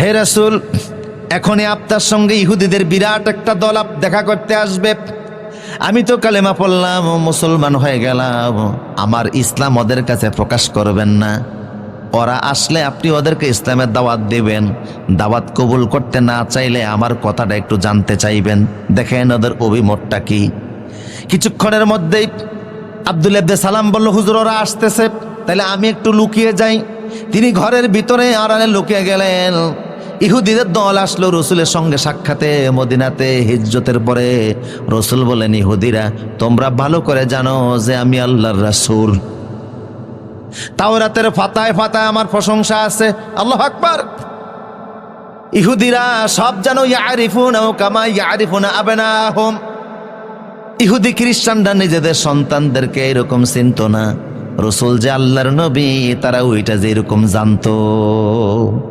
হে রাসুল, এখনই আপনার সঙ্গে ইহুদিদের বিরাট একটা দল দেখা করতে আসবে। আমি তো কালেমা পড়লাম মুসলমান হয়ে গেলাম। আমার ইসলাম ওদের কাছে প্রকাশ করবেন না। ওরা আসলে আপনি ওদেরকে ইসলামের দাওয়াত দেবেন। দাওয়াত কবুল করতে না চাইলে আমার কথাটা একটু জানতে চাইবেন। দেখেন ওদের অভিমতটা কি। কিছুক্ষণের মধ্যেই আব্দুল আব্দে সালাম বলল, হুজুর, ওরা আসতেছে। তাহলে আমি একটু লুকিয়ে যাই। তিনি ঘরের ভিতরে আড়ালে লুকিয়ে গেলেন। ইহুদিদের দল আসলো রসুলের সঙ্গে সাক্ষাতে মদিনাতে হিজ্জতের পরে। রসুল বলেন, ইহুদিরা, তোমরা ভালো করে জানো যে আমি আল্লাহর রাসূল। তাওরাতের ফাতায় ফাতায় আমার প্রশংসা আছে। আল্লাহ আকবার! ইহুদিরা সব জানো ইয়ারিফুন কামা ইয়ারিফুন আবেনাহুম। ইহুদি খ্রিস্টানরা নিজেদের সন্তানদেরকে এরকম চিনত না। রসুল যে আল্লাহর নবী, তারা ওইটা যে এরকম জানতো।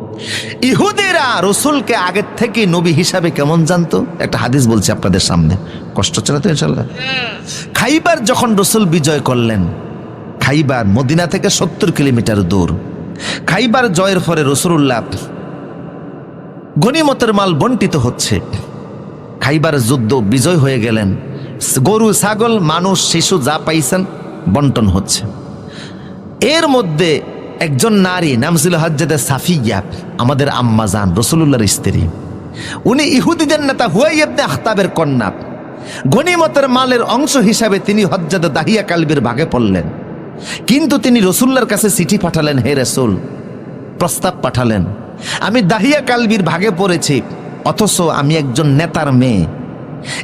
ইহুদিরা রসুলকে আগের থেকে নবী হিসাবে কেমন জানতো? একটা হাদিস বলছি আপনাদের সামনে। কষ্ট হচ্ছে তো ইনশাল্লাহ খাইবার যখন রসুল বিজয় করলেন, খাইবার মদিনা থেকে সত্তর কিলোমিটার দূর। খাইবার জয়ের পরে রসুল্লাহ গনিমতের মাল বন্টিত হচ্ছে। খাইবার যুদ্ধ বিজয় হয়ে গেলেন। গরু, ছাগল, মানুষ, শিশু যা পাইছেন বন্টন হচ্ছে। এর মধ্যে একজন নারী, নাম ছিল হজ্জাদে সাফিয়া, আমাদের আম্মা জান রসুল্লাহর স্ত্রী। উনি ইহুদিদের নেতা হুয়াইবনে আখতাবের কন্যা। গনিমতের মালের অংশ হিসাবে তিনি হজ্জাদে দাহিয়া কালবির ভাগে পড়লেন। কিন্তু তিনি রসুল্লার কাছে চিঠি পাঠালেন, হে রসুল, প্রস্তাব পাঠালেন। আমি দাহিয়া কালবির ভাগে পড়েছি, অথচ আমি একজন নেতার মেয়ে।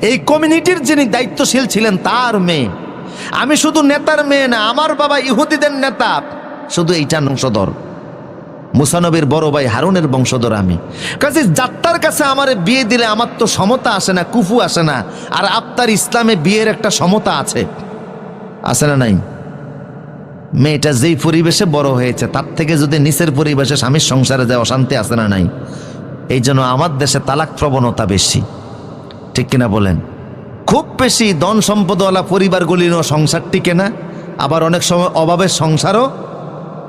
এই কমিউনিটির যিনি দায়িত্বশীল ছিলেন, তার মেয়ে। আমি শুধু নেতার মেয়ে না, আমার বাবা ইহুদিদের নেতা শুধু এইটা বংশধর। মুসানবীর বড় ভাই হারুনের বংশধর আমি। কাজে যাত্রার কাছে আমার বিয়ে দিলে আমার তো সমতা আসে না, কুফু আসে না, আর আপনার ইসলামে বিয়ের একটা সমতা আছে। আছে না নাই? মেয়েটা যেই পরিবেশে বড় হয়েছে, তার থেকে যদি নিচের পরিবেশে স্বামীর সংসারে যায়, অশান্তি আসে না নাই? এই জন্য আমার দেশে তালাক প্রবণতা বেশি। ঠিক কিনা বলেন? খুব বেশি ধন সম্পদওয়ালা পরিবারগুলিরও সংসার টিকে না, আবার অনেক সময় অভাবের সংসারও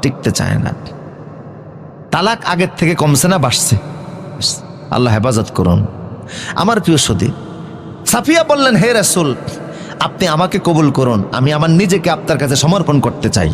টিকতে চায় না। তালাক আগের থেকে কমছে না, বাড়ছে। আল্লাহ হেফাজত করুন। আমার প্রিয় সদী সাফিয়া বললেন, হে রাসুল, আপনি আমাকে কবুল করুন। আমি আমার নিজেকে আপনার কাছে সমর্পণ করতে চাই।